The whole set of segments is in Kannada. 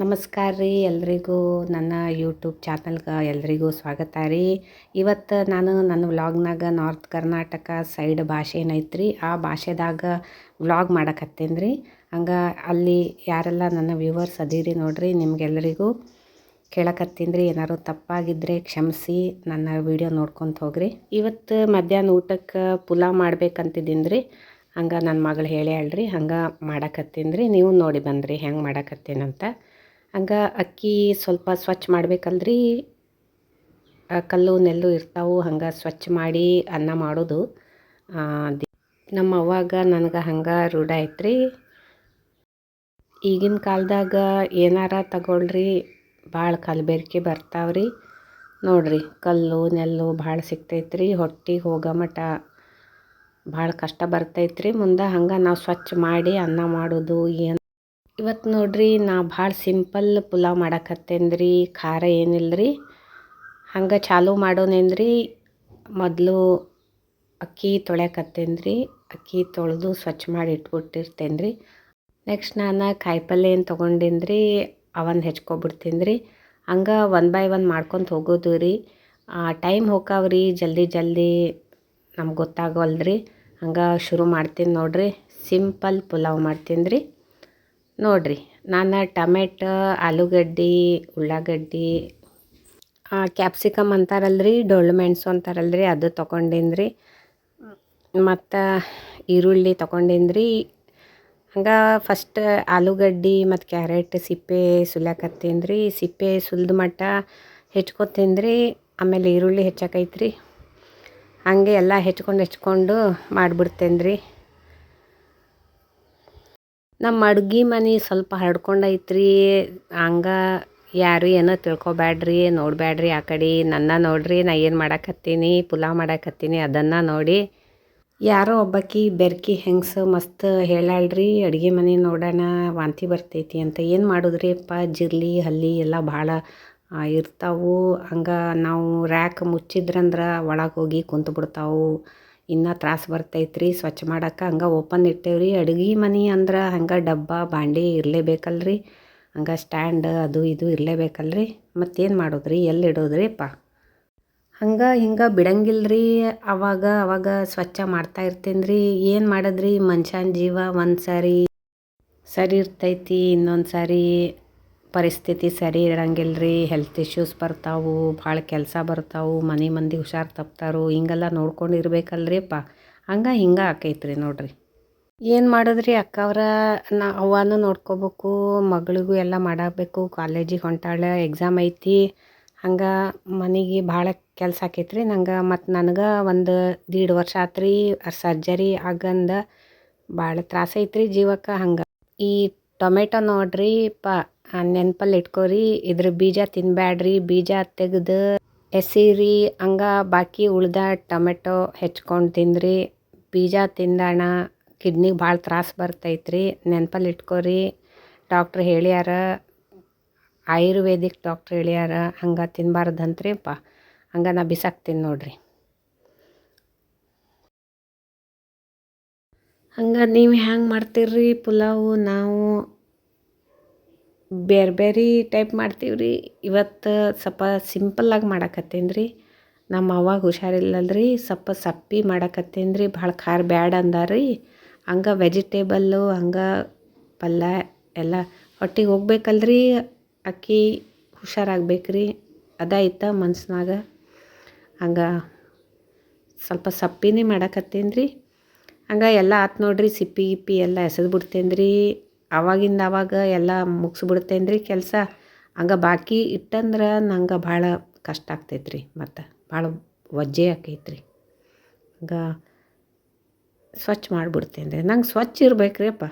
ನಮಸ್ಕಾರ ರೀ ಎಲ್ರಿಗೂ. ನನ್ನ ಯೂಟ್ಯೂಬ್ ಚಾನಲ್ಗೆ ಎಲ್ರಿಗೂ ಸ್ವಾಗತ ರೀ. ಇವತ್ತು ನಾನು ನನ್ನ ವ್ಲಾಗ್ನಾಗ ನಾರ್ತ್ ಕರ್ನಾಟಕ ಸೈಡ್ ಭಾಷೆ ಏನೈತ್ರಿ, ಆ ಭಾಷೆದಾಗ ವ್ಲಾಗ್ ಮಾಡಕತ್ತೇನೆ ರೀ. ಹಂಗೆ ಅಲ್ಲಿ ಯಾರೆಲ್ಲ ನನ್ನ ವ್ಯೂವರ್ಸ್ ಅದೀರಿ ನೋಡ್ರಿ ನಿಮಗೆಲ್ಲರಿಗೂ ಕೇಳಕತ್ತೀನಿ ರೀ. ಏನಾರು ತಪ್ಪಾಗಿದ್ದರೆ ಕ್ಷಮಿಸಿ, ನನ್ನ ವಿಡಿಯೋ ನೋಡ್ಕೊತ ಹೋಗ್ರಿ. ಇವತ್ತು ಮಧ್ಯಾಹ್ನ ಊಟಕ್ಕೆ ಪುಲಾವ್ ಮಾಡ್ಬೇಕಂತಿದ್ದೀನಿ ರೀ. ಹಂಗೆ ನನ್ನ ಮಗಳು ಹೇಳಿ ಹೇಳ್ರಿ, ಹಂಗೆ ಮಾಡಕತ್ತೀನಿ ರೀ. ನೀವು ನೋಡಿ ಬಂದ್ರಿ ಹೆಂಗೆ ಮಾಡಕತ್ತೀನಂತ. ಹಂಗೆ ಅಕ್ಕಿ ಸ್ವಲ್ಪ ಸ್ವಚ್ಛ ಮಾಡ್ಬೇಕಲ್ರಿ. ಕಲ್ಲು ನೆಲ್ಲು ಇರ್ತಾವು, ಹಂಗೆ ಸ್ವಚ್ಛ ಮಾಡಿ ಅನ್ನ ಮಾಡೋದು. ನಮ್ಮ ಅವಾಗ ನನಗೆ ಹಂಗೆ ರೂಢ ಐತ್ರಿ. ಈಗಿನ ಕಾಲದಾಗ ಏನಾರ ತಗೊಳ್ರಿ ಭಾಳ ಕಲಬೆರಕೆ ಬರ್ತಾವ್ರಿ. ನೋಡ್ರಿ, ಕಲ್ಲು ನೆಲ್ಲು ಭಾಳ ಸಿಗ್ತೈತ್ರಿ ಹೊಟ್ಟಿಗೆ ಹೋಗೋ ಮಟ ಭಾಳ ಕಷ್ಟ ಬರ್ತೈತ್ರಿ. ಮುಂದೆ ಹಂಗೆ ನಾವು ಸ್ವಚ್ಛ ಮಾಡಿ ಅನ್ನ ಮಾಡೋದು, ಏನು ಇವತ್ತು ನೋಡ್ರಿ ನಾ ಭಾಳ ಸಿಂಪಲ್ ಪುಲಾವ್ ಮಾಡಕತ್ತೇನೆ ರೀ ಖಾರ ಏನಿಲ್ಲ ರೀ ಹಂಗೆ ಚಾಲೂ ಮಾಡೋನೇನ್ರಿ, ಮೊದಲು ಅಕ್ಕಿ ತೊಳ್ಯಾಕತ್ತೇನೆ ರೀ ಅಕ್ಕಿ ತೊಳೆದು ಸ್ವಚ್ಛ ಮಾಡಿ ಇಟ್ಬಿಟ್ಟಿರ್ತೇನೆ ರೀ ನೆಕ್ಸ್ಟ್ ನಾನು ಕಾಯಿಪಲ್ಯ ಏನು ತೊಗೊಂಡಿನಿ ರೀ ಅವನ್ನ ಹೆಚ್ಕೊಬಿಡ್ತೀನಿ ರೀ ಹಂಗೆ ಒನ್ ಬೈ ಒನ್ ಮಾಡ್ಕೊತ ಹೋಗೋದು ರೀ. ಟೈಮ್ ಹೋಕಾವ್ರಿ, ಜಲ್ದಿ ಜಲ್ದಿ ನಮ್ಗೆ ಗೊತ್ತಾಗೋಲ್ರಿ ಹಂಗೆ ಶುರು ಮಾಡ್ತೀನಿ ನೋಡ್ರಿ. ಸಿಂಪಲ್ ಪುಲಾವ್ ಮಾಡ್ತೀನಿ ರೀ ನೋಡ್ರಿ, ನಾನು ಟಮೆಟೊ, ಆಲೂಗಡ್ಡೆ, ಉಳ್ಳಾಗಡ್ಡಿ ಕ್ಯಾಪ್ಸಿಕಮ್ ಅಂತಾರಲ್ರಿ, ಡೊಳ್ಳು ಮೆಣಸು ಅಂತಾರಲ್ರಿ, ಅದು ತೊಗೊಂಡೀನಿ ರೀ ಮತ್ತು ಈರುಳ್ಳಿ ತೊಗೊಂಡಿನ್ರಿ. ಹಂಗೆ ಫಸ್ಟ್ ಆಲೂಗಡ್ಡೆ ಮತ್ತು ಕ್ಯಾರೆಟ್, ಸಿಪ್ಪೆ ಸುಲಿಯಾಕತ್ತೀನಿ ರೀ ಸಿಪ್ಪೆ ಸುಲ್ದ ಮಟ್ಟ ಹೆಚ್ಕೊತೀನಿ ರೀ ಆಮೇಲೆ ಈರುಳ್ಳಿ ಹೆಚ್ಚಾಕೈತ್ರಿ. ಹಾಗೆ ಎಲ್ಲ ಹೆಚ್ಕೊಂಡು ಹೆಚ್ಕೊಂಡು ಮಾಡಿಬಿಡ್ತೇನೆ ರೀ ನಮ್ಮ ಅಡುಗೆ ಮನೆ ಸ್ವಲ್ಪ ಹರಡ್ಕೊಂಡೈತ್ರಿ. ಹಂಗ ಯಾರು ಏನೋ ತಿಳ್ಕೊಬ್ಯಾಡ್ರಿ, ನೋಡಬ್ಯಾಡ್ರಿ ಆ ಕಡೆ. ನನ್ನ ನೋಡ್ರಿ, ನಾ ಏನು ಮಾಡಾಕತ್ತೀನಿ, ಪುಲಾವ್ ಮಾಡಾಕತ್ತೀನಿ ಅದನ್ನು ನೋಡಿ. ಯಾರೋ ಒಬ್ಬಾಕಿ ಬೆರ್ಕಿ ಹೆಂಗ್ಸ ಮಸ್ತ್ ಹೇಳಾಳ್ರಿ ಅಡುಗೆ ಮನೆ ನೋಡೋಣ, ವಾಂತಿ ಬರ್ತೈತಿ ಅಂತ. ಏನು ಮಾಡಿದ್ರಿ ಅಪ್ಪ ಜಿರ್ಲಿ, ಹಲ್ಲಿ ಎಲ್ಲ ಭಾಳ ಇರ್ತಾವು. ಹಂಗೆ ನಾವು ರ್ಯಾಕ್ ಮುಚ್ಚಿದ್ರಂದ್ರೆ ಒಳಗೆ ಹೋಗಿ ಕುಂತು ಬಿಡ್ತಾವು ಇನ್ನೂ ತ್ರಾಸ ಬರ್ತೈತ್ರಿ, ಸ್ವಚ್ಛ ಮಾಡಕ್ಕೆ ಹಂಗೆ ಓಪನ್ ಇಟ್ಟೇವ್ರಿ. ಅಡುಗೆ ಮನೆ ಅಂದ್ರೆ ಹಂಗೆ ಡಬ್ಬ, ಬಾಂಡಿ ಇರಲೇಬೇಕಲ್ರಿ. ಹಂಗೆ ಸ್ಟ್ಯಾಂಡ್ ಅದು ಇದು ಇರಲೇಬೇಕಲ್ರಿ. ಮತ್ತೇನು ಮಾಡೋದ್ರಿ? ಎಲ್ಲಿ ಇಡೋದ್ರಿ ಅಪ್ಪ ಹಂಗೆ ಹಿಂಗೆ ಬಿಡಂಗಿಲ್ರಿ. ಅವಾಗ ಅವಾಗ ಸ್ವಚ್ಛ ಮಾಡ್ತಾ ಇರ್ತೇನೆ ರೀ ಏನು ಮಾಡಿದ್ರಿ? ಮನುಷ್ಯನ ಜೀವ ಒಂದು ಸಾರಿ ಸರಿ ಇರ್ತೈತಿ ಇನ್ನೊಂದು ಸಾರಿ ಪರಿಸ್ಥಿತಿ ಸರಿ ರೀ ಹೆಲ್ತ್ ಇಶ್ಯೂಸ್ ಬರ್ತಾವು, ಭಾಳ ಕೆಲಸ ಬರ್ತಾವು, ಮನೆ ಮಂದಿ ಹುಷಾರು ತಪ್ತಾರು, ಹಿಂಗೆಲ್ಲ ನೋಡ್ಕೊಂಡು ಇರ್ಬೇಕಲ್ರಿ ಅಪ್ಪ ಹಂಗೆ ಹಿಂಗೆ ಆಕೈತ್ರಿ ನೋಡ್ರಿ. ಏನು ಮಾಡಿದ್ರಿ ಅಕ್ಕವ್ರ? ನಾ ಅವ್ವನೂ ನೋಡ್ಕೋಬೇಕು, ಮಗಳಿಗೂ ಎಲ್ಲ ಮಾಡಬೇಕು ಕಾಲೇಜಿಗೆ ಹೊಂಟಾಳೆ ಎಕ್ಸಾಮ್ ಐತಿ. ಹಂಗೆ ಮನೆಗೆ ಭಾಳ ಕೆಲಸ ಆಕೈತ್ರಿ ನಂಗೆ ಮತ್ತು ನನಗೆ ಒಂದು ದೀಡ್ ವರ್ಷ ಆತ್ರಿ ಸರ್ಜರಿ ಆಗಂದ ಭಾಳ ತ್ರಾಸ ಐತ್ರಿ ಜೀವಕ್ಕೆ ಹಂಗೆ. ಈ ಟೊಮೆಟೊ ನೋಡ್ರಿ ಪ ನೆನ್ಪಲ್ಲಿ ಇಟ್ಕೋರಿ, ಇದ್ರ ಬೀಜ ತಿನ್ಬ್ಯಾಡ್ರಿ, ಬೀಜ ತೆಗೆದು ಎಸಿರಿ, ಹಂಗ ಬಾಕಿ ಉಳ್ದ ಟೊಮೆಟೊ ಹೆಚ್ಕೊಂಡು ತಿಂದ್ರಿ. ಬೀಜ ತಿಂದಣ, ಕಿಡ್ನಿಗೆ ಭಾಳ ತ್ರಾಸ ಬರ್ತೈತ್ರಿ. ನೆನ್ಪಲ್ಲಿ ಇಟ್ಕೋರಿ. ಡಾಕ್ಟ್ರ್ ಹೇಳ್ಯಾರ, ಆಯುರ್ವೇದಿಕ್ ಡಾಕ್ಟ್ರ್ ಹೇಳ್ಯಾರ, ಹಂಗೆ ತಿನ್ಬಾರ್ದಂತ್ರಿ ಪ ಹಂಗೆ ನಾ ಬಿಸಾಕ್ತೀನಿ ನೋಡ್ರಿ. ಹಂಗೆ ನೀವು ಹ್ಯಾಂಗೆ ಮಾಡ್ತೀರ್ರಿ ಪುಲಾವು, ನಾವು ಬೇರೆ ಬೇರೆ ಟೈಪ್ ಮಾಡ್ತೀವಿ ರೀ. ಇವತ್ತು ಸ್ವಲ್ಪ ಸಿಂಪಲ್ಲಾಗಿ ಮಾಡಾಕತ್ತೀನಿ ರೀ. ನಮ್ಮ ಅವಾಗ ಹುಷಾರಿಲ್ಲಲ್ರಿ, ಸ್ವಲ್ಪ ಸಪ್ಪಿ ಮಾಡಾಕತ್ತೇನೆ ರೀ. ಭಾಳ ಖಾರ ಬ್ಯಾಡ ಅಂದಾರಿ ಹಂಗೆ ವೆಜಿಟೇಬಲ್ಲು ಹಂಗೆ ಪಲ್ಯ ಎಲ್ಲ ಹೊಟ್ಟಿಗೆ ಹೋಗ್ಬೇಕಲ್ರಿ. ಅಕ್ಕಿ ಹುಷಾರಾಗ್ಬೇಕ್ರಿ ಅದಾಯ್ತ ಮನ್ಸಿನಾಗ. ಹಂಗೆ ಸ್ವಲ್ಪ ಸಪ್ಪಿನೇ ಮಾಡಾಕತ್ತೇನೆ ರೀ. ಹಂಗೆ ಎಲ್ಲ ಆತು ನೋಡ್ರಿ, ಸಿಪ್ಪಿ ಗಿಪ್ಪಿ ಎಲ್ಲ ಎಸೆದು ಬಿಡ್ತೇನೆ ರೀ ಅವಾಗಿಂದ ಅವಾಗ ಎಲ್ಲ ಮುಗಿಸ್ಬಿಡ್ತೇನೆ ರೀ ಕೆಲಸ. ಹಂಗೆ ಬಾಕಿ ಇಟ್ಟಂದ್ರೆ ನಂಗೆ ಭಾಳ ಕಷ್ಟ ಆಗ್ತೈತೆ ರೀ ಮತ್ತು ಭಾಳ ವಜ್ಜೆ ರೀ ಹಂಗೆ ಸ್ವಚ್ಛ ಮಾಡಿಬಿಡ್ತೇನೆ ರೀ ನಂಗೆ ಸ್ವಚ್ಛ ಇರ್ಬೇಕು ರೀ ಅಪ್ಪ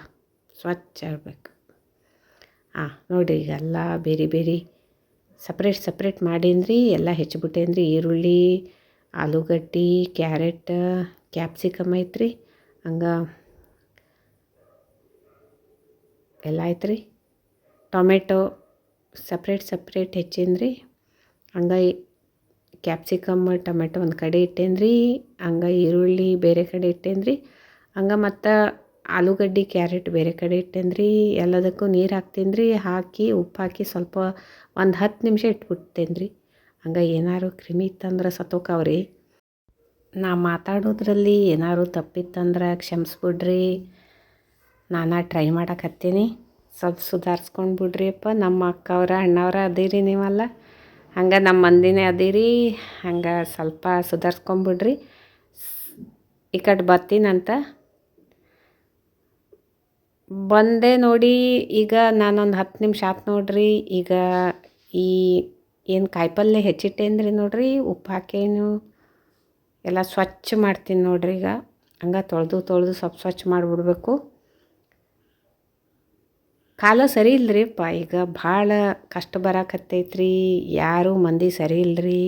ಸ್ವಚ್ಛ ಇರ್ಬೇಕು. ಹಾಂ ನೋಡಿರಿ ಈಗ ಎಲ್ಲ ಬೇರೆ ಬೇರೆ ಸಪ್ರೇಟ್ ಸಪ್ರೇಟ್ ಮಾಡೇನಿ ರೀ ಎಲ್ಲ ಹೆಚ್ಚಿಬಿಟ್ಟೇನಿ ರೀ ಈರುಳ್ಳಿ, ಆಲೂಗಡ್ಡೆ, ಕ್ಯಾರೆಟ್, ಕ್ಯಾಪ್ಸಿಕಮ್ ಐತ್ರಿ. ಹಂಗೆ ಎಲ್ಲ ಆಯ್ತು ರೀ ಟೊಮೆಟೊ ಸಪ್ರೇಟ್ ಸಪ್ರೇಟ್ ಹೆಚ್ಚಿನ ರೀ ಹಂಗೆ ಕ್ಯಾಪ್ಸಿಕಮ್ ಟೊಮೆಟೊ ಒಂದು ಕಡೆ ಇಟ್ಟೇನಿ ರೀ ಹಂಗೆ ಈರುಳ್ಳಿ ಬೇರೆ ಕಡೆ ಇಟ್ಟೇನಿ ರೀ ಹಂಗೆ ಮತ್ತು ಆಲೂಗಡ್ಡೆ, ಕ್ಯಾರೆಟ್ ಬೇರೆ ಕಡೆ ಇಟ್ಟೇನ್ರಿ. ಎಲ್ಲದಕ್ಕೂ ನೀರು ಹಾಕ್ತೀನಿ ರೀ ಹಾಕಿ, ಉಪ್ಪು ಹಾಕಿ ಸ್ವಲ್ಪ ಒಂದು ಹತ್ತು ನಿಮಿಷ ಇಟ್ಬಿಡ್ತೇನೆ ರೀ ಹಂಗೆ ಏನಾರು ಕ್ರಿಮಿ ಇತ್ತಂದ್ರೆ ಸತ್ತೋಕಾವ್ರಿ. ನಾ ಮಾತಾಡೋದ್ರಲ್ಲಿ ಏನಾದ್ರು ತಪ್ಪಿತ್ತಂದ್ರೆ ಕ್ಷಮಿಸ್ಬಿಡ್ರಿ. ನಾನು ಟ್ರೈ ಮಾಡಕತ್ತೀನಿ. ಸ್ವಲ್ಪ ಸುಧಾರಿಸ್ಕೊಂಡು ಬಿಡ್ರಿಯಪ್ಪ. ನಮ್ಮ ಅಕ್ಕವ್ರ, ಅಣ್ಣವ್ರ ಅದೀರಿ ನೀವಲ್ಲ. ಹಂಗೆ ನಮ್ಮ ಮಂದಿನೇ ಅದೀರಿ. ಹಂಗೆ ಸ್ವಲ್ಪ ಸುಧಾರಿಸ್ಕೊಂಬಿಡ್ರಿ ಈ ಕಡೆ ಬರ್ತೀನಂತ. ಬಂದೆ ನೋಡಿ, ಈಗ ನಾನೊಂದು ಹತ್ತು ನಿಮಿಷ ಆತು ನೋಡ್ರಿ. ಈಗ ಈ ಏನು ಕಾಯಿಪಲ್ಯ ಹೆಚ್ಚಿಟ್ಟೇನ್ರಿ ನೋಡ್ರಿ. ಉಪ್ಪು ಹಾಕೇನು ಎಲ್ಲ ಸ್ವಚ್ಛ ಮಾಡ್ತೀನಿ ನೋಡ್ರಿ ಈಗ. ಹಂಗೆ ತೊಳೆದು ತೊಳೆದು ಸ್ವಲ್ಪ ಸ್ವಚ್ಛ ಮಾಡಿಬಿಡ್ಬೇಕು. ಕಾಲ ಸರಿ ಇಲ್ಲರಿಪ್ಪ ಈಗ ಭಾಳ ಕಷ್ಟ ಬರಾಕತ್ತೈತ್ರಿ. ಯಾರೂ ಮಂದಿ ಸರಿ ಇಲ್ರಿ.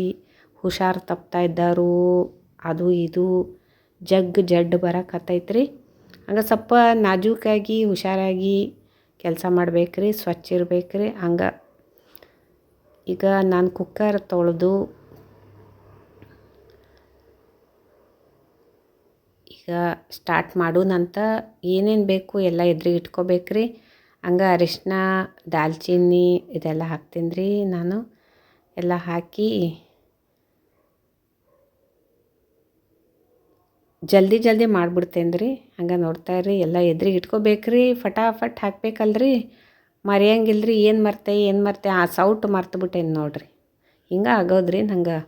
ಹುಷಾರು ತಪ್ತಾ ಇದ್ದಾರು, ಅದು ಇದು, ಜಗ್ ಜಡ್ಡು ಬರಾಕತ್ತೈತ್ರಿ. ಹಂಗೆ ಸ್ವಲ್ಪ ನಾಜೂಕಾಗಿ, ಹುಷಾರಾಗಿ ಕೆಲಸ ಮಾಡ್ಬೇಕ್ರಿ, ಸ್ವಚ್ಛ ಇರ್ಬೇಕ್ರಿ. ಹಂಗೆ ಈಗ ನಾನು ಕುಕ್ಕರ್ ತೊಳೆದು ಈಗ ಸ್ಟಾರ್ಟ್ ಮಾಡೋಣಂತ ಏನೇನು ಬೇಕು ಎಲ್ಲ ಎದುರಿಗೆ ಇಟ್ಕೋಬೇಕ್ರಿ. ಹಂಗೆ ಅರಿಶಿನ ದಾಲ್ಚಿನ್ನಿ ಇದೆಲ್ಲ ಹಾಕ್ತೀನಿ ರೀ ನಾನು. ಎಲ್ಲ ಹಾಕಿ ಜಲ್ದಿ ಜಲ್ದಿ ಮಾಡಿಬಿಡ್ತೇನೆ ರೀ ಹಂಗೆ ನೋಡ್ತಾ ಇರ್ರಿ, ಎಲ್ಲ ಎದುರಿಗೆ ಇಟ್ಕೋಬೇಕ್ರಿ, ಫಟಾಫಟ್ ಹಾಕ್ಬೇಕಲ್ರಿ. ಮರೆಯಂಗಿಲ್ಲ ರೀ ಏನು ಮರ್ತೆ ಏನು ಮರ್ತೆ, ಆ ಸೌಟ್ ಮರ್ತುಬಿಟ್ಟೇನು ನೋಡ್ರಿ. ಹಿಂಗೆ ಆಗೋದ್ರಿ ನಂಗೆ.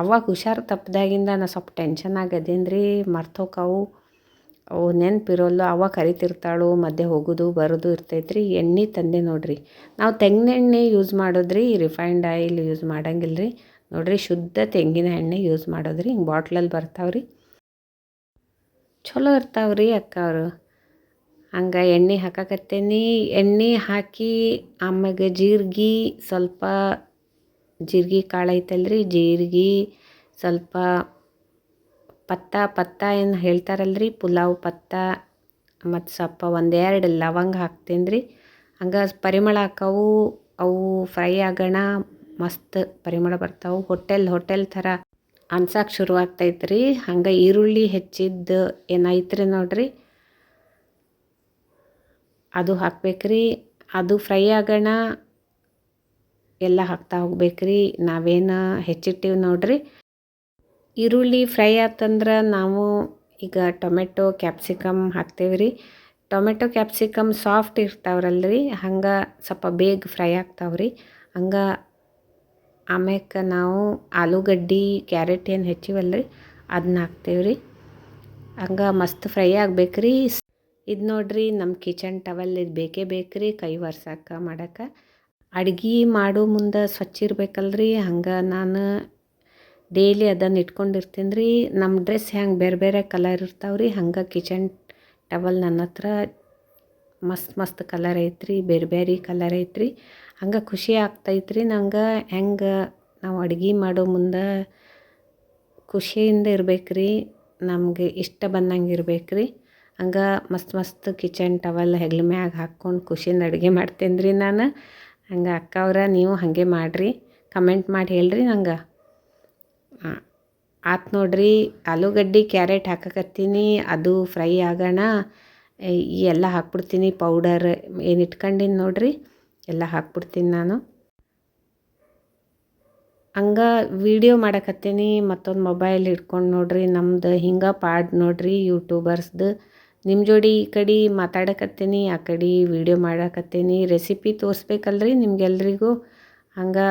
ಅವಾಗ ಹುಷಾರು ತಪ್ಪದಾಗಿಂದ ನಾ ಸ್ವಲ್ಪ ಟೆನ್ಷನ್ ಆಗದೇನು ರೀ ಮರ್ತೋಕಾವು ನೆನಪಿರೋಲ್ಲ ಅವ ಕರಿತಿರ್ತಾಳು, ಮಧ್ಯೆ ಹೋಗೋದು, ಬರೋದು ಇರ್ತೈತ್ರಿ. ಎಣ್ಣೆ ತಂದೆ ನೋಡ್ರಿ. ನಾವು ತೆಂಗಿನ ಎಣ್ಣೆ ಯೂಸ್ ಮಾಡೋದ್ರಿ ರಿಫೈನ್ಡ್ ಆಯಿಲ್ ಯೂಸ್ ಮಾಡಂಗಿಲ್ಲ ರೀ ನೋಡ್ರಿ, ಶುದ್ಧ ತೆಂಗಿನ ಎಣ್ಣೆ ಯೂಸ್ ಮಾಡೋದ್ರಿ. ಹಿಂಗೆ ಬಾಟ್ಲಲ್ಲಿ ಬರ್ತಾವ್ರಿ. ಚಲೋ ಇರ್ತಾವ್ರಿ ಅಕ್ಕ ಅವರು. ಹಂಗೆ ಎಣ್ಣೆ ಹಾಕಕತ್ತೇನಿ. ಎಣ್ಣೆ ಹಾಕಿ ಆಮ್ಯಾಗ ಜೀರ್ಗೆ ಸ್ವಲ್ಪ ಜೀರಿಗೆ ಕಾಳು ಐತಲ್ರಿ. ಜೀರ್ಗೆ ಸ್ವಲ್ಪ ಪತ್ತ ಪತ್ತ ಏನು ಹೇಳ್ತಾರಲ್ರಿ? ಪುಲಾವ್ ಪತ್ತ ಮತ್ತು ಸ್ವಲ್ಪ ಒಂದೆರಡು ಲವಂಗ ಹಾಕ್ತೀನಿ ರೀ ಹಂಗೆ ಪರಿಮಳ ಹಾಕವು, ಅವು ಫ್ರೈ ಆಗೋಣ, ಮಸ್ತ್ ಪರಿಮಳ ಬರ್ತಾವೆ. ಹೋಟೆಲ್ ಹೋಟೆಲ್ ಥರ ಅನ್ಸಕ್ಕೆ ಶುರುವಾಗ್ತೈತೆ ರೀ ಹಂಗೆ ಈರುಳ್ಳಿ ಹೆಚ್ಚಿದ್ದು ಏನೈತ್ರಿ ನೋಡ್ರಿ? ಅದು ಹಾಕ್ಬೇಕ್ರಿ. ಅದು ಫ್ರೈ ಆಗೋಣ, ಎಲ್ಲ ಹಾಕ್ತಾ ಹೋಗ್ಬೇಕ್ರಿ. ನಾವೇನು ಹೆಚ್ಚಿಟ್ಟಿವಿ ನೋಡ್ರಿ. ಈರುಳ್ಳಿ ಫ್ರೈ ಆತಂದ್ರೆ ನಾವು ಈಗ ಟೊಮೆಟೊ ಕ್ಯಾಪ್ಸಿಕಮ್ ಹಾಕ್ತೇವೆ ರೀ. ಟೊಮೆಟೊ ಕ್ಯಾಪ್ಸಿಕಮ್ ಸಾಫ್ಟ್ ಇರ್ತಾವ್ರಲ್ರಿ, ಹಂಗೆ ಸ್ವಲ್ಪ ಬೇಗ ಫ್ರೈ ಆಗ್ತಾವ್ರಿ ಹಂಗೆ ಆಮ್ಯಾಕ ನಾವು ಆಲೂಗಡ್ಡೆ, ಕ್ಯಾರೆಟ್ ಏನು ಹೆಚ್ಚಿವಲ್ರಿ ಅದನ್ನ ಹಾಕ್ತೇವೆ ರೀ. ಹಂಗೆ ಮಸ್ತ್ ಫ್ರೈ ಆಗ್ಬೇಕ್ರಿ ಇದು ನೋಡ್ರಿ ನಮ್ಮ ಕಿಚನ್ ಟವಲ್ ಇದು ಬೇಕೇ ಬೇಕ್ರಿ ಕೈ ಒರ್ಸಕ್ಕೆ ಮಾಡಕ್ಕೆ ಅಡ್ಗೆ ಮಾಡೋ ಮುಂದೆ ಸ್ವಚ್ಛ ಇರ್ಬೇಕಲ್ರಿ, ಹಂಗೆ ನಾನು ಡೈಲಿ ಅದನ್ನು ಇಟ್ಕೊಂಡಿರ್ತೀನಿ ರೀ ನಮ್ಮ ಡ್ರೆಸ್ ಹೆಂಗೆ ಬೇರೆ ಬೇರೆ ಕಲರ್ ಇರ್ತಾವ್ರಿ. ಹಂಗೆ ಕಿಚನ್ ಟವಲ್ ನನ್ನ ಹತ್ರ ಮಸ್ತ್ ಮಸ್ತ್ ಕಲರ್ ಐತ್ರಿ. ಬೇರೆ ಬೇರೆ ಕಲರ್ ಐತ್ರಿ. ಹಂಗೆ ಖುಷಿ ಆಗ್ತೈತ್ರಿ. ನಂಗೆ ಹೆಂಗೆ ನಾವು ಅಡುಗೆ ಮಾಡೋ ಮುಂದೆ ಖುಷಿಯಿಂದ ಇರ್ಬೇಕ್ರಿ. ನಮಗೆ ಇಷ್ಟ ಬಂದಂಗೆ ಇರ್ಬೇಕ್ರಿ. ಹಂಗೆ ಮಸ್ತ್ ಮಸ್ತ್ ಕಿಚನ್ ಟವಲ್ ಹೆಗ್ಲ ಮ್ಯಾಗ ಹಾಕ್ಕೊಂಡು ಖುಷಿಯಿಂದ ಅಡುಗೆ ಮಾಡ್ತೇನೆ ರೀ ನಾನು. ಹಂಗೆ ಅಕ್ಕ ನೀವು ಹಾಗೆ ಮಾಡಿರಿ. ಕಮೆಂಟ್ ಮಾಡಿ ಹೇಳ್ರಿ ನಂಗೆ. ಆತು ನೋಡ್ರಿ, ಆಲೂಗಡ್ಡೆ, ಕ್ಯಾರೆಟ್ ಹಾಕಕತ್ತೀನಿ, ಅದು ಫ್ರೈ ಆಗೋಣ. ಈ ಎಲ್ಲ ಹಾಕ್ಬಿಡ್ತೀನಿ, ಪೌಡರ್ ಏನು ಇಟ್ಕೊಂಡಿನಿ ನೋಡ್ರಿ, ಎಲ್ಲ ಹಾಕ್ಬಿಡ್ತೀನಿ ನಾನು. ಹಂಗೆ ವೀಡಿಯೋ ಮಾಡಕತ್ತೀನಿ, ಮತ್ತೊಂದು ಮೊಬೈಲ್ ಇಟ್ಕೊಂಡು ನೋಡ್ರಿ, ನಮ್ದು ಹಿಂಗೆ ಪಾಡ್ ನೋಡ್ರಿ, ಯೂಟ್ಯೂಬರ್ಸ್ದು. ನಿಮ್ಮ ಜೋಡಿ ಈ ಕಡೆ ಮಾತಾಡಕತ್ತೀನಿ, ಆ ಕಡೆ ವೀಡಿಯೋ ಮಾಡಕತ್ತೀನಿ, ರೆಸಿಪಿ ತೋರಿಸ್ಬೇಕಲ್ರಿ ನಿಮ್ಗೆಲ್ರಿಗೂ. ಹಂಗೆ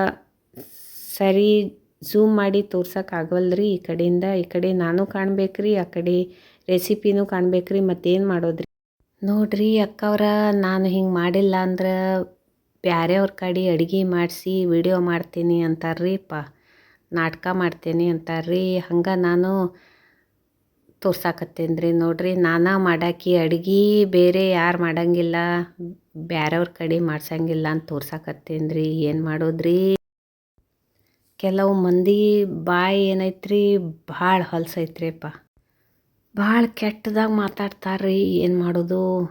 ಸರಿ ಝೂಮ್ ಮಾಡಿ ತೋರ್ಸೋಕ್ಕಾಗವಲ್ರಿ ಈ ಕಡೆಯಿಂದ ಈ ಕಡೆ ನಾನು ಕಾಣ್ಬೇಕ್ರಿ, ಆ ಕಡೆ ರೆಸಿಪಿನೂ ಕಾಣ್ಬೇಕ್ರಿ, ಮತ್ತೇನು ಮಾಡೋದ್ರಿ? ನೋಡ್ರಿ ಅಕ್ಕವ್ರ, ನಾನು ಹಿಂಗೆ ಮಾಡಿಲ್ಲ ಅಂದ್ರೆ ಬ್ಯಾರೆಯವ್ರ ಕಡೆ ಅಡುಗೆ ಮಾಡಿಸಿ ವಿಡಿಯೋ ಮಾಡ್ತೀನಿ ಅಂತಾರ್ರಿ ಪ ನಾಟಕ ಮಾಡ್ತೀನಿ ಅಂತಾರ್ರಿ. ಹಂಗೆ ನಾನು ತೋರ್ಸಾಕತ್ತೇನೆ ರೀ ನೋಡ್ರಿ. ನಾನಾ ಮಾಡಾಕಿ ಅಡುಗೆ ಬೇರೆ ಯಾರು ಮಾಡಂಗಿಲ್ಲ ಬೇರೆಯವ್ರ ಕಡೆ ಮಾಡ್ಸಂಗಿಲ್ಲ ಅಂತ ತೋರ್ಸಾಕತ್ತೇನೆ ರೀ ಏನು ಮಾಡೋದ್ರಿ? ಕೆಲವು ಮಂದಿ ಬಾಯಿ ಏನೈತ್ರಿ, ಭಾಳ ಹೊಲ್ಸೈತ್ರಿಪ್ಪ. ಭಾಳ ಕೆಟ್ಟದಾಗ ಮಾತಾಡ್ತಾರ್ರಿ, ಏನು ಮಾಡೋದು?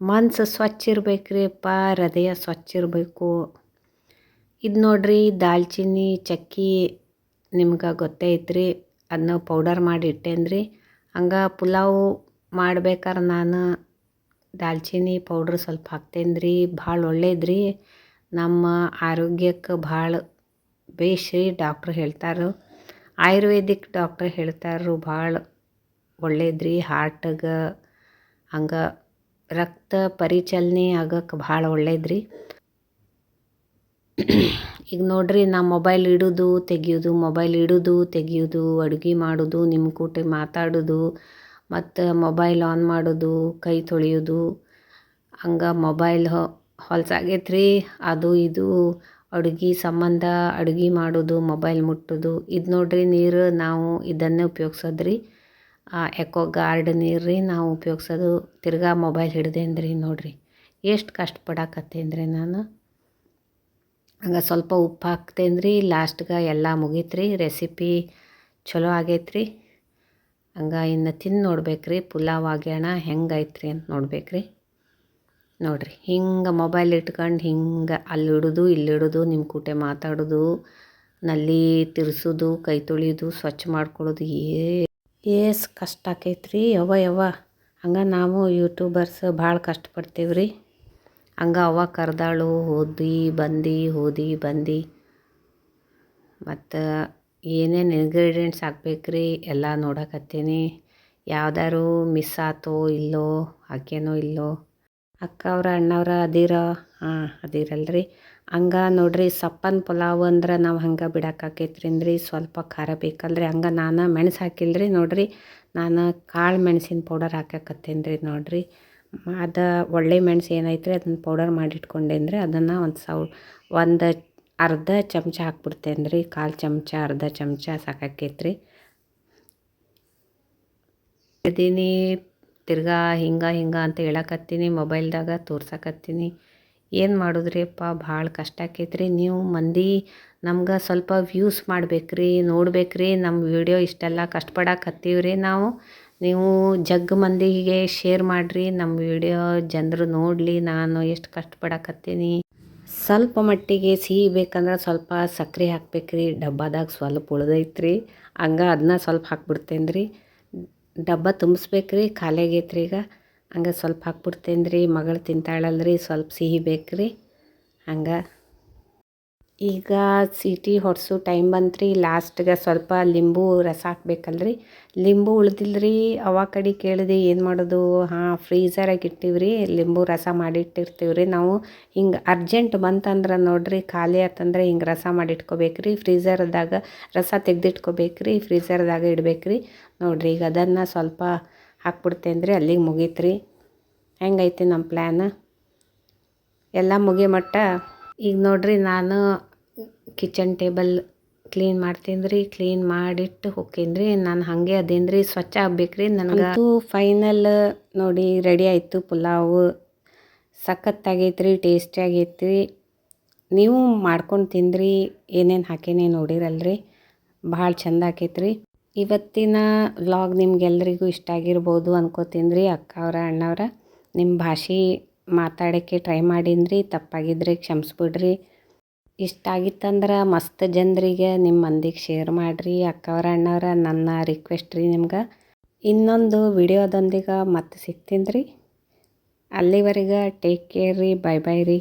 ಮನಸ್ಸು ಸ್ವಚ್ಛ ಇರಬೇಕ್ರಿಯಪ್ಪ ಹೃದಯ ಸ್ವಚ್ಛ ಇರಬೇಕು. ಇದು ನೋಡ್ರಿ, ದಾಲ್ಚಿನ್ನಿ, ಚಕ್ಕಿ ನಿಮ್ಗೆ ಗೊತ್ತೇ ಐತ್ರಿ ಅದನ್ನ ಪೌಡರ್ ಮಾಡಿ ಇಟ್ಟೇನ್ರಿ. ಹಂಗೆ ಪುಲಾವು ಮಾಡ್ಬೇಕಾದ್ರೆ ನಾನು, ದಾಲ್ಚಿನ್ನಿ ಪೌಡ್ರ್ ಸ್ವಲ್ಪ ಹಾಕ್ತೇನೆ ರೀ ಭಾಳ ಒಳ್ಳೇದು ನಮ್ಮ ಆರೋಗ್ಯಕ್ಕೆ ಭಾಳ ಬೇಷ್ರಿ ಡಾಕ್ಟ್ರ್ ಹೇಳ್ತಾರೆ. ಆಯುರ್ವೇದಿಕ್ ಡಾಕ್ಟ್ರ್ ಹೇಳ್ತಾರು, ಭಾಳ ಒಳ್ಳೇದ್ರಿ ಹಾರ್ಟಗ ಹಂಗ ರಕ್ತ ಪರಿಚಲನೆ ಆಗಕ್ಕೆ ಭಾಳ ಒಳ್ಳೇದ್ರಿ. ಈಗ ನೋಡ್ರಿ, ನಾ ಮೊಬೈಲ್ ಇಡೋದು ತೆಗಿಯೋದು, ಮೊಬೈಲ್ ಇಡೋದು ತೆಗಿಯೋದು, ಅಡುಗೆ ಮಾಡೋದು ನಿಮ್ಮ ಕೂಟ ಮಾತಾಡೋದು, ಮತ್ತು ಮೊಬೈಲ್ ಆನ್ ಮಾಡೋದು, ಕೈ ತೊಳೆಯೋದು, ಹಂಗೆ ಮೊಬೈಲ್ ಹೊಲ್ಸಾಗೈತ್ರಿ, ಅದು ಇದು ಅಡುಗೆ ಸಂಬಂಧ, ಅಡುಗೆ ಮಾಡೋದು, ಮೊಬೈಲ್ ಮುಟ್ಟೋದು, ಇದು ನೋಡ್ರಿ ನೀರು ನಾವು ಇದನ್ನೇ ಉಪಯೋಗ್ಸೋದು ರೀ ಎಕೋ ಗಾರ್ಡ್ ನೀರು ರೀ ನಾವು ಉಪಯೋಗ್ಸೋದು, ತಿರ್ಗಾ ಮೊಬೈಲ್ ಹಿಡ್ದೇನು ರೀ ನೋಡಿರಿ. ಎಷ್ಟು ಕಷ್ಟಪಡಕತ್ತೇನು ರೀ ನಾನು. ಹಂಗೆ ಸ್ವಲ್ಪ ಉಪ್ಪು ಹಾಕ್ತೇನೆ ರೀ ಲಾಸ್ಟ್ಗೆ ಎಲ್ಲ ಮುಗೀತು ರೀ ರೆಸಿಪಿ ಚಲೋ ಆಗೈತ್ರಿ. ಹಂಗೆ ಇನ್ನು ತಿಂದು ನೋಡ್ಬೇಕು ರೀ ಪುಲಾವ್ ಆಗ್ಯಾಣ ಹೆಂಗೈತ್ರಿ ಅಂತ ನೋಡ್ಬೇಕು ರೀ ನೋಡಿರಿ, ಹಿಂಗೆ ಮೊಬೈಲ್ ಇಟ್ಕೊಂಡು ಹಿಂಗೆ ಅಲ್ಲಿ ಇಲ್ಲಿಡೋದು ನಿಮ್ಮ ಕೂಟೆ ಮಾತಾಡೋದು, ನಲ್ಲಿ ತಿರ್ಸೋದು, ಕೈ ತೊಳೆಯೋದು ಸ್ವಚ್ಛ ಮಾಡ್ಕೊಳ್ಳೋದು, ಏ, ಏಸ್ ಕಷ್ಟ ರೀ ಯವ್ವ ಯವ್ವ. ಹಂಗೆ ನಾವು ಯೂಟ್ಯೂಬರ್ಸ್ ಭಾಳ ಕಷ್ಟಪಡ್ತೀವಿ ರೀ ಹಂಗೆ ಅವ ಕರೆದಾಳು ಓದಿ ಬಂದು ಓದಿ ಬಂದು ಮತ್ತು ಏನೇನು ಇಂಗ್ರೀಡಿಯೆಂಟ್ಸ್ ಹಾಕ್ಬೇಕು ರೀ ಎಲ್ಲ ನೋಡಕತ್ತೀನಿ. ಯಾವ್ದಾರು ಮಿಸ್ ಆತೋ, ಇಲ್ಲೋ ಹಾಕೇನೋ ಇಲ್ಲೋ. ಅಕ್ಕ ಅವ್ರ ಅಣ್ಣವ್ರ ಅದಿರೋ ಹಾಂ ಅದೀರಲ್ರಿ ಹಂಗೆ ನೋಡ್ರಿ ಸಪ್ಪನ್ ಪುಲಾವ್ ಅಂದ್ರೆ ನಾವು ಹಂಗೆ ಬಿಡಕ್ಕಾಕೈತ್ರಿಂದ್ರಿ ಸ್ವಲ್ಪ ಖಾರ ಬೇಕಲ್ರಿ. ಹಂಗೆ ನಾನು ಮೆಣಸು ಹಾಕಿಲ್ರಿ ನೋಡ್ರಿ. ನಾನು ಕಾಳು ಮೆಣಸಿನ ಪೌಡರ್ ಹಾಕಕತ್ತೇನೆ ರೀ ನೋಡ್ರಿ. ಅದು ಒಳ್ಳೆ ಮೆಣಸು ಏನೈತ್ರಿ ಅದನ್ನ ಪೌಡರ್ ಮಾಡಿಟ್ಕೊಂಡೇನ್ರಿ, ಅದನ್ನು ಒಂದು ಸೌ, ಒಂದು ಅರ್ಧ ಚಮಚ ಹಾಕ್ಬಿಡ್ತೇನೆ ರೀ ಕಾಲು ಚಮಚ, ಅರ್ಧ ಚಮಚ ಸಾಕಾಕೈತ್ರಿ. ಇದೀನಿ ತಿರ್ಗಾ ಹಿಂಗೆ ಹಿಂಗೆ ಅಂತ ಹೇಳಕತ್ತೀನಿ, ಮೊಬೈಲ್ದಾಗ ತೋರ್ಸಕತ್ತೀನಿ. ಏನು ಮಾಡೋದ್ರಿ ಅಪ್ಪ ಭಾಳ ಕಷ್ಟ ಆಕೈತ್ರಿ. ನೀವು ಮಂದಿ ನಮ್ಗೆ ಸ್ವಲ್ಪ ವ್ಯೂಸ್ ಮಾಡ್ಬೇಕ್ರಿ, ನೋಡ್ಬೇಕ್ರಿ. ನಮ್ಮ ವಿಡಿಯೋ ಇಷ್ಟೆಲ್ಲ ಕಷ್ಟಪಡಕತ್ತೀವಿ ರೀ ನಾವು. ನೀವು ಜಗ್ ಮಂದಿಗೆ ಶೇರ್ ಮಾಡಿರಿ ನಮ್ಮ ವಿಡಿಯೋ ಜನರು ನೋಡಲಿ, ನಾನು ಎಷ್ಟು ಕಷ್ಟಪಡಕತ್ತೀನಿ. ಸ್ವಲ್ಪ ಮಟ್ಟಿಗೆ ಸಿಹಿ ಬೇಕಂದ್ರೆ ಸ್ವಲ್ಪ ಸಕ್ಕರೆ ಹಾಕ್ಬೇಕ್ರಿ. ಡಬ್ಬಾದಾಗ ಸ್ವಲ್ಪ ಉಳ್ದೈತ್ರಿ. ಹಂಗೆ ಅದನ್ನ ಸ್ವಲ್ಪ ಹಾಕ್ಬಿಡ್ತೇನೆ ರೀ ಡಬ್ಬ ತುಂಬಿಸ್ಬೇಕ್ರಿ ಖಾಲಿ ರೀ ಈಗ. ಹಂಗೆ ಸ್ವಲ್ಪ ಹಾಕ್ಬಿಡ್ತೇನೆ ರೀ ಮಗಳು ತಿಂತಾಳಲ್ರಿ, ಸ್ವಲ್ಪ ಸಿಹಿ ಬೇಕು ರೀ ಹಂಗೆ ಈಗ ಸೀಟಿ ಹೊಡೆಸೋ ಟೈಮ್ ಬಂತ್ರಿ ಲಾಸ್ಟ್ಗೆ ಸ್ವಲ್ಪ ಲಿಂಬು ರಸ ಹಾಕ್ಬೇಕಲ್ರಿ. ಲಿಂಬು ಉಳ್ದಿಲ್ರಿ, ಅವ ಕಡೆ ಕೇಳಿದೆ ಏನು ಮಾಡೋದು? ಹಾಂ ಫ್ರೀಝರಾಗಿ ರೀ ಲಿಂಬು ರಸ ಮಾಡಿಟ್ಟಿರ್ತೀವಿ ರೀ ನಾವು ಹಿಂಗೆ ಅರ್ಜೆಂಟ್ ಬಂತಂದ್ರೆ ನೋಡ್ರಿ, ಖಾಲಿ ಆತಂದ್ರೆ ಹಿಂಗೆ ರಸ ಮಾಡಿಟ್ಕೋಬೇಕ್ರಿ. ಫ್ರೀಝರ್ದಾಗ ರಸ ತೆಗ್ದಿಟ್ಕೋಬೇಕ್ರಿ ಫ್ರೀಝರ್ದಾಗ ರೀ ನೋಡ್ರಿ, ಈಗ ಅದನ್ನು ಸ್ವಲ್ಪ ಹಾಕ್ಬಿಡ್ತೇನೆ ರೀ ಅಲ್ಲಿಗೆ ಮುಗೀತ್ರಿ. ಹೆಂಗೈತಿ ನಮ್ಮ ಪ್ಲ್ಯಾನ್ ಎಲ್ಲ ಮುಗಿಯ ಮಟ್ಟ ಈಗ ನೋಡ್ರಿ, ನಾನು ಕಿಚನ್ ಟೇಬಲ್ ಕ್ಲೀನ್ ಮಾಡ್ತೀನಿ ಕ್ಲೀನ್ ಮಾಡಿಟ್ಟು ಹೋಗ್ತೀನಿ ನಾನು ಹಾಗೆ ಅದೇನು ರೀ ಸ್ವಚ್ಛ ಆಗ್ಬೇಕು ರೀ ನನಗಂತೂ ಫೈನಲ್ ನೋಡಿ ರೆಡಿ ಆಯಿತು ಪುಲಾವು. ಸಖತ್ತಾಗೈತೆ ರೀ ಟೇಸ್ಟಿ ಆಗೈತೆ ರೀ ನೀವು ಮಾಡ್ಕೊಂಡು ತಿಂದ್ರಿ, ಏನೇನು ಹಾಕೇನೆ ನೋಡಿರಲ್ರಿ. ಭಾಳ ಚಂದ ರೀ ಇವತ್ತಿನ ವ್ಲಾಗ್ ನಿಮ್ಗೆಲ್ರಿಗೂ ಇಷ್ಟ ಆಗಿರ್ಬೋದು ಅನ್ಕೋತೀನಿ ರೀ ಅಕ್ಕ ಅವರ ಅಣ್ಣವ್ರ. ನಿಮ್ಮ ಭಾಷೆ ಮಾತಾಡೋಕ್ಕೆ ಟ್ರೈ ಮಾಡೀನಿ ತಪ್ಪಾಗಿದ್ರೆ ಕ್ಷಮಿಸ್ಬಿಡ್ರಿ. ಇಷ್ಟ ಆಗಿತ್ತಂದ್ರೆ ಮಸ್ತ್ ಜನರಿಗೆ ನಿಮ್ಮ ಮಂದಿಗೆ ಶೇರ್ ಮಾಡಿರಿ, ಅಕ್ಕವ್ರ, ಅಣ್ಣವ್ರ, ನನ್ನ ರಿಕ್ವೆಸ್ಟ್ ರೀ ನಿಮ್ಗೆ. ಇನ್ನೊಂದು ವಿಡಿಯೋದೊಂದಿಗೆ ಮತ್ತೆ ಸಿಗ್ತೀನಿ ರೀ. ಅಲ್ಲಿವರೆಗೆ ಟೇಕ್ ಕೇರ್ ರೀ ಬೈ ಬೈ ರೀ.